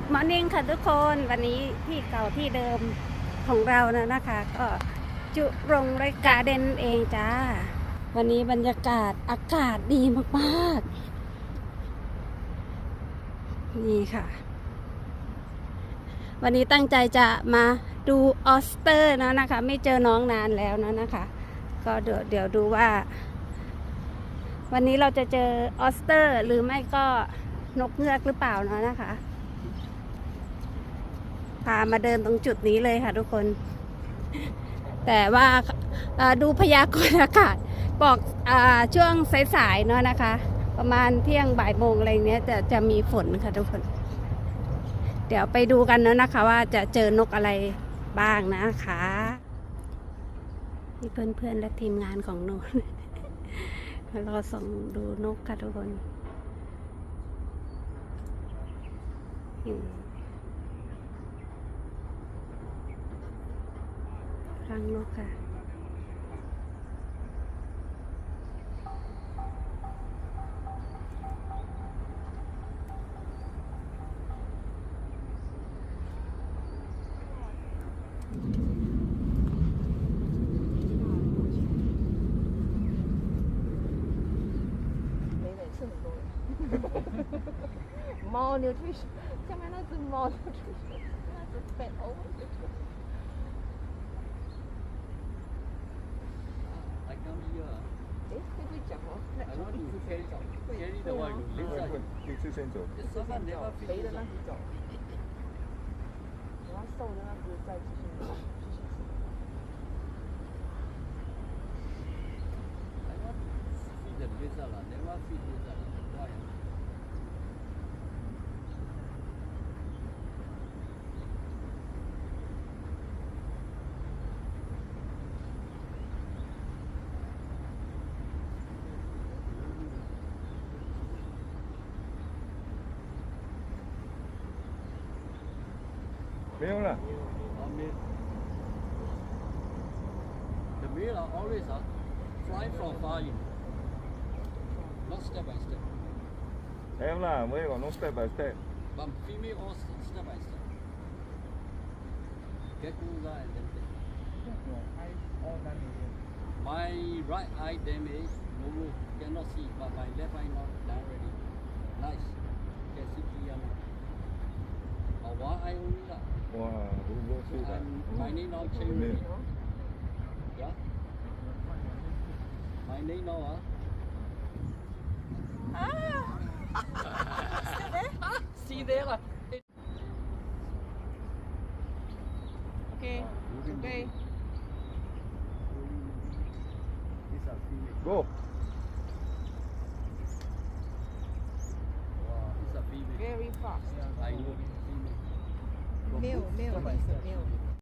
Good Morning ค่ะทุกคนวันนี้ที่เก่าที่เดิมของเรานะนะคะ ก็จุรงไรกาเดนเองจ้า วันนี้บรรยากาศอากาศดีมากๆ นี่ค่ะ วันนี้ตั้งใจจะมาดูออสเตอร์นะนะคะ ไม่เจอน้องนานแล้วนะนะคะ ก็เดี๋ยวเดี๋ยวดูว่า วันนี้เราจะเจอออสเตอร์ หรือไม่ก็นกเงือกหรือเปล่าเนาะนะคะามาเดินตรงจุดนี้เลยค่ะทุกคน แต่ว่าดูพยากรณ์อากาศบอกอช่วงสายๆเนาะนะคะ ประมาณเที่ยงบ่ายโมงอะไรเนี้ยจะจะมีฝนค่ะทุกคน เดี๋ยวไปดูกันเนาะนะคะ ว่าจะเจอนกอะไรบ้างนะคะนี่เพื่อนๆและทีมงานของหนูเราส่องดูนกค่ะทุกคนังเนาะค่ะ猫溜出去，下面那只猫溜出去，那只白猫。哎，不会走啊？那我们自己走。对啊。啊，你自己走。你吃饭你要肥的那样走，你要瘦的那样再自己走。反肥的别走了，你娃肥的走了。没有了。 I mean, the male are always uh, fly from far in. Not step by step. 没有啦，没有，no step by step。 But female all s- step by step. Get closer and then take. My right eye damage, no move, cannot see, but my left eye Mine name now change. Yeah? Mine name now. Ah! See there? Okay, okay. Go! Very fast. I know. Male, male, male.